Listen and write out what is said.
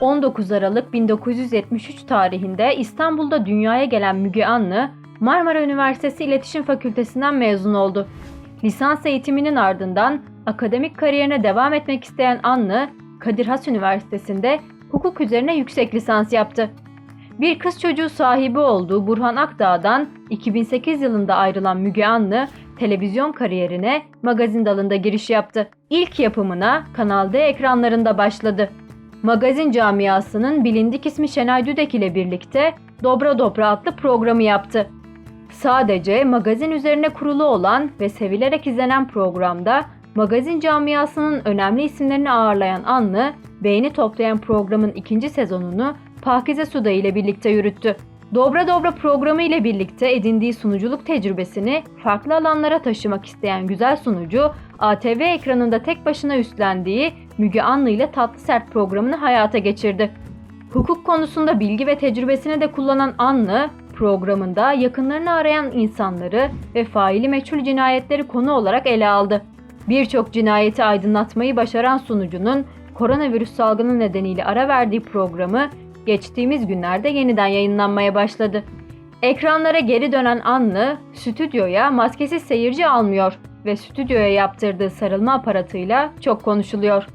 19 Aralık 1973 tarihinde İstanbul'da dünyaya gelen Müge Anlı, Marmara Üniversitesi İletişim Fakültesinden mezun oldu. Lisans eğitiminin ardından akademik kariyerine devam etmek isteyen Anlı, Kadir Has Üniversitesi'nde hukuk üzerine yüksek lisans yaptı. Bir kız çocuğu sahibi olduğu Burhan Akdağ'dan 2008 yılında ayrılan Müge Anlı, televizyon kariyerine magazin dalında giriş yaptı. İlk yapımına Kanal D ekranlarında başladı. Magazin camiasının bilindik ismi Şenay Düdek ile birlikte Dobra Dobra adlı programı yaptı. Sadece magazin üzerine kurulu olan ve sevilerek izlenen programda magazin camiasının önemli isimlerini ağırlayan Anlı, beğeni toplayan programın ikinci sezonunu Pakize Suda ile birlikte yürüttü. Dobra Dobra programı ile birlikte edindiği sunuculuk tecrübesini farklı alanlara taşımak isteyen güzel sunucu, ATV ekranında tek başına üstlendiği Müge Anlı ile Tatlı Sert programını hayata geçirdi. Hukuk konusunda bilgi ve tecrübesini de kullanan Anlı, programında yakınlarını arayan insanları ve faili meçhul cinayetleri konu olarak ele aldı. Birçok cinayeti aydınlatmayı başaran sunucunun koronavirüs salgını nedeniyle ara verdiği programı geçtiğimiz günlerde yeniden yayınlanmaya başladı. Ekranlara geri dönen Anlı, stüdyoya maskesiz seyirci almıyor ve stüdyoya yaptırdığı sarılma aparatıyla çok konuşuluyor.